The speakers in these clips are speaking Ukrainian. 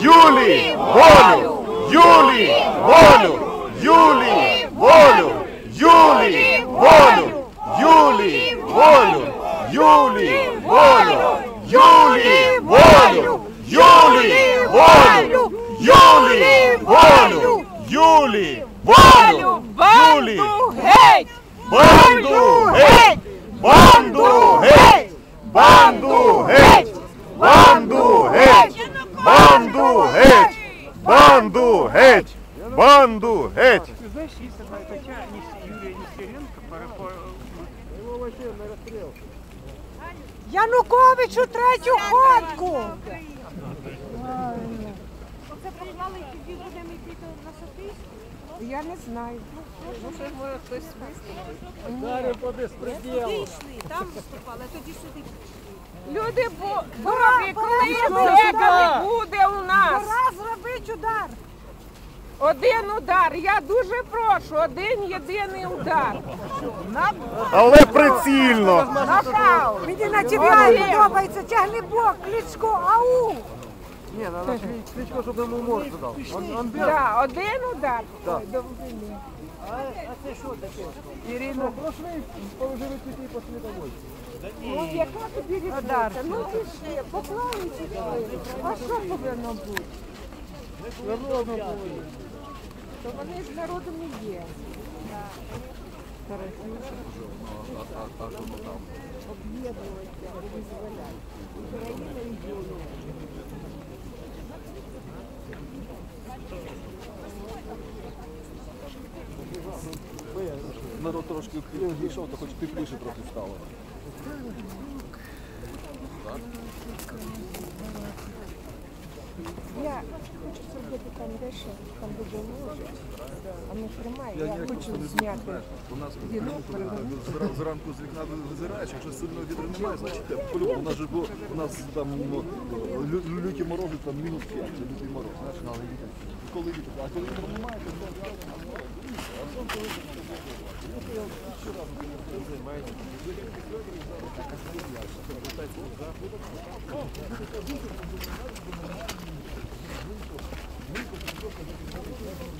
Juli, volu, Juli, volu, Juli, volu, Juli, volu, Juli, volu, Juli, volu, Juli, volu, Juli, volu, Juli, volu, Juli, volu, Juli, hej! Bandu, hej! Bandu, hej! Bandu, Банду геть! Ты знаешь, есть одна статья Юрия Нестеренко по, по- Януковичу третю ходку! Оце поклали і тоді будемо йти до на Софійську. Я не знаю. Тоді йшли, там виступали, а тоді сюди. Люди бо добрі, коли зека не буде у нас. Пора зробити удар. Один удар. Я дуже прошу, один єдиний удар. Але прицільно! Нокаут. Мені на тебе подобається, тягни бок, кличко, ау! Не, надо Кли- Кличко, чтобы ему морду дал. Он, он бил. Да, один удар. Да. Ой, довжини. Ирина. Прошли, положили цветы и пошли домой. Ну, яка тобі різниця? Ну пішли, поклали ці. А що повинно бути? То вони з народом і є. Об'єднуватися, Народ трошки пішов, то хоч тепліше трохи стало. Я хочу там дещо, там буде ложить. А не тримає, я хочу зняти. У нас Вінок зра- зранку з вікна визираєш, якщо сильного вітру немає, значить тепло. У нас же було, у нас там ну, лю- люті морози, там мінус 5, це лютий мороз, знаєш, але вітер. Коли вітер, а коли вітру немає, то Выпустить только.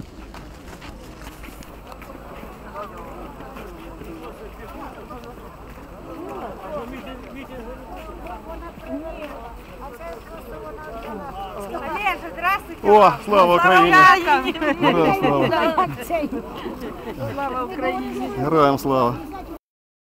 Олеже, здравствуйте. О, слава Україні! Героям слава! Героям слава!